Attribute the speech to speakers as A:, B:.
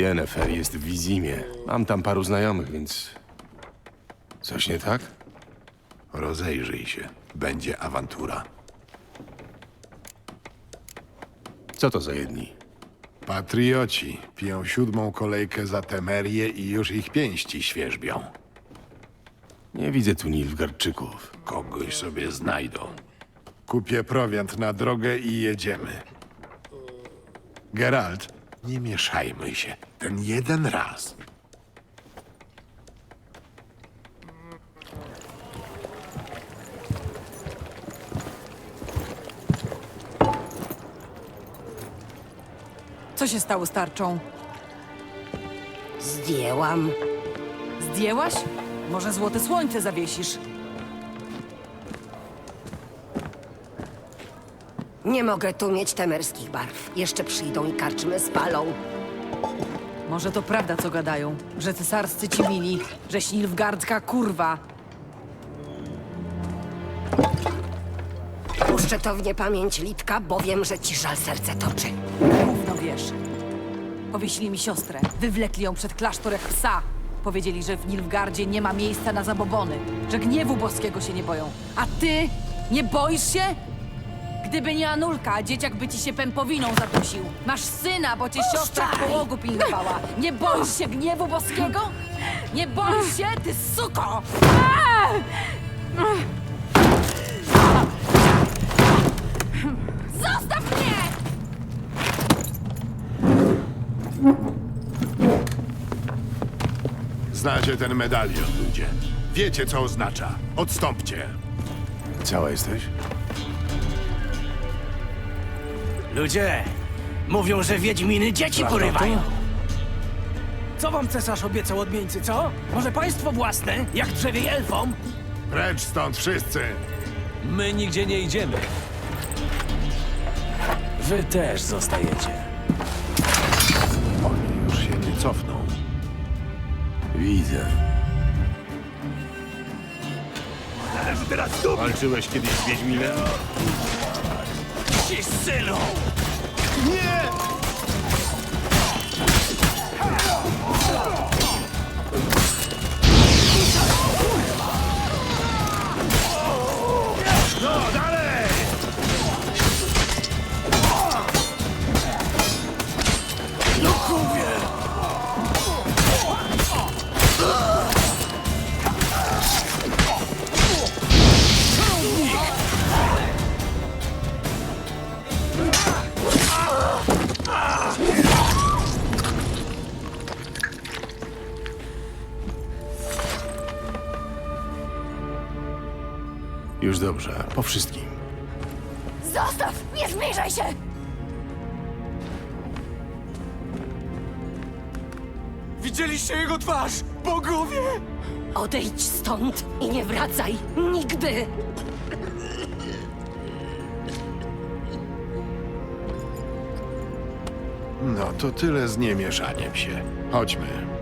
A: Yennefer jest w Wizimie. Mam tam paru znajomych, więc... Coś nie tak?
B: Rozejrzyj się. Będzie awantura.
A: Co to za jedni?
B: Patrioci piją siódmą kolejkę za Temerię i już ich pięści świerzbią.
A: Nie widzę tu Nilfgaardczyków.
B: Kogoś sobie znajdą. Kupię prowiant na drogę i jedziemy. Geralt, nie mieszajmy się. Ten jeden raz.
C: Co się stało z tarczą?
D: Zdjęłam.
C: Zdjęłaś? Może złote słońce zawiesisz?
D: Nie mogę tu mieć temerskich barw. Jeszcze przyjdą i karczmy spalą.
C: Może to prawda, co gadają, że cesarscy ci mili, że Nilfgaardzka kurwa.
D: Puszczę to w niepamięć Litka, bo wiem, że ci żal serce toczy.
C: Gówno wiesz. Powiesili mi siostrę, wywlekli ją przed klasztor jak psa. Powiedzieli, że w Nilfgardzie nie ma miejsca na zabobony, że gniewu boskiego się nie boją. A ty? Nie boisz się? Gdyby nie Anulka, dzieciak by ci się pępowiną zadusił. Masz syna, bo cię siostra w połogu pilnowała. Nie boisz się gniewu boskiego? Nie boisz się, ty suko! Zostaw mnie!
B: Znacie ten medalion, ludzie. Wiecie, co oznacza. Odstąpcie.
A: Cała jesteś?
E: Ludzie, mówią, że wiedźminy dzieci porywają. Co wam cesarz obiecał odmieńcy, co? Może państwo własne, jak drzewie elfom?
B: Precz stąd wszyscy.
F: My nigdzie nie idziemy. Wy też zostajecie.
B: Oni już się nie cofną.
A: Widzę.
B: Walczyłeś kiedyś z Wiedźminem?
E: Ci synu!
B: No,
A: Już dobrze, po wszystkim.
D: Zostaw! Nie zbliżaj się!
E: Widzieliście jego twarz, bogowie!
D: Odejdź stąd i nie wracaj. Nigdy!
B: No to tyle z niemieszaniem się. Chodźmy.